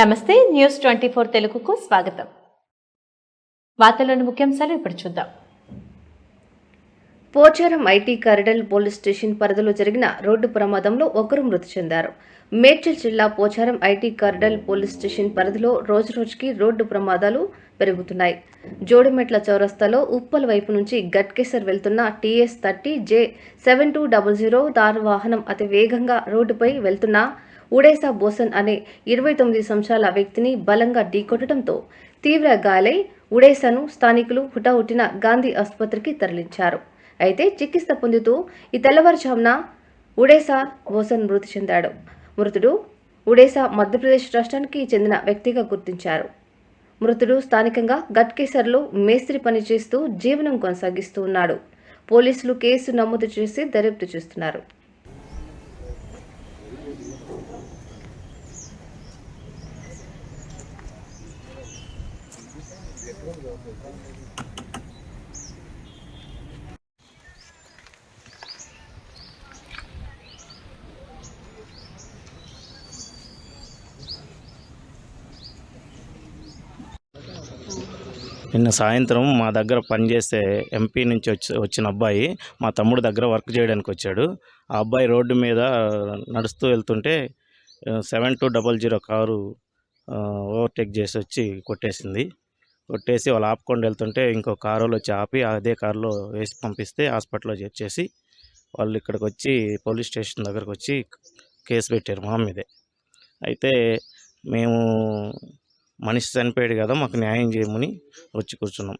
నమస్తే news twenty four తెలుగుకు స్వాగతం. వార్తలోని ముఖ్యాంశాలు ఇప్పుడు చూద్దాం. Pocharam IT corridor police station పరిధిలో జరిగిన రోడ్డు ప్రమాదంలో ఒకరు మృతి చెందారు. మేడ్చల్ జిల్లా Pocharam IT corridor police station పరిధిలో రోజురోజుకి రోడ్డు ప్రమాదాలు పెరుగుతున్నాయి. జోడిమెట్ల చౌరస్తాలో ఉప్పల్ వైపు నుంచి గట్కేసర్ వెళ్తున్న TS thirty J seven two double zero దారు వాహనం అతి వేగంగా రోడ్డుపై వెళ్తున్న ఉడేసా బోసన్ అనే ఇరవై తొమ్మిది సంవత్సరాల వ్యక్తిని బలంగా ఢీకొట్టడంతో తీవ్ర గాయలై ఉడేసాను స్థానికులు హుటాహుటిన గాంధీ ఆసుపత్రికి తరలించారు. అయితే చికిత్స పొందుతూ ఈ తెల్లవారుజామున ఉడేసా బోసన్ మృతి చెందాడు. మృతుడు ఉడేసా మధ్యప్రదేశ్ రాష్ట్రానికి చెందిన వ్యక్తిగా గుర్తించారు. మృతుడు స్థానికంగా గట్కేసర్లో మేస్త్రి పని చేస్తూ జీవనం కొనసాగిస్తూ ఉన్నాడు. పోలీసులు కేసు నమోదు చేసి దర్యాప్తు చేస్తున్నారు. నిన్న సాయంత్రం మా దగ్గర పనిచేసే ఎంపీ నుంచి వచ్చి వచ్చిన అబ్బాయి మా తమ్ముడు దగ్గర వర్క్ చేయడానికి వచ్చాడు. ఆ అబ్బాయి రోడ్డు మీద నడుస్తూ వెళ్తుంటే seven two double zero car overtake చేసి వచ్చి కొట్టేసింది. కొట్టేసి వాళ్ళు ఆపుకొని వెళ్తుంటే ఇంకో కారులో వచ్చి ఆపి అదే కారులో వేసి పంపిస్తే హాస్పిటల్లో చేర్చేసి వాళ్ళు ఇక్కడికి వచ్చి పోలీస్ స్టేషన్ దగ్గరకు వచ్చి కేసు పెట్టారు మా మీదే. అయితే మేము మనిషి చనిపోయాడు కదా మాకు న్యాయం చేయమని వచ్చి కూర్చున్నాం.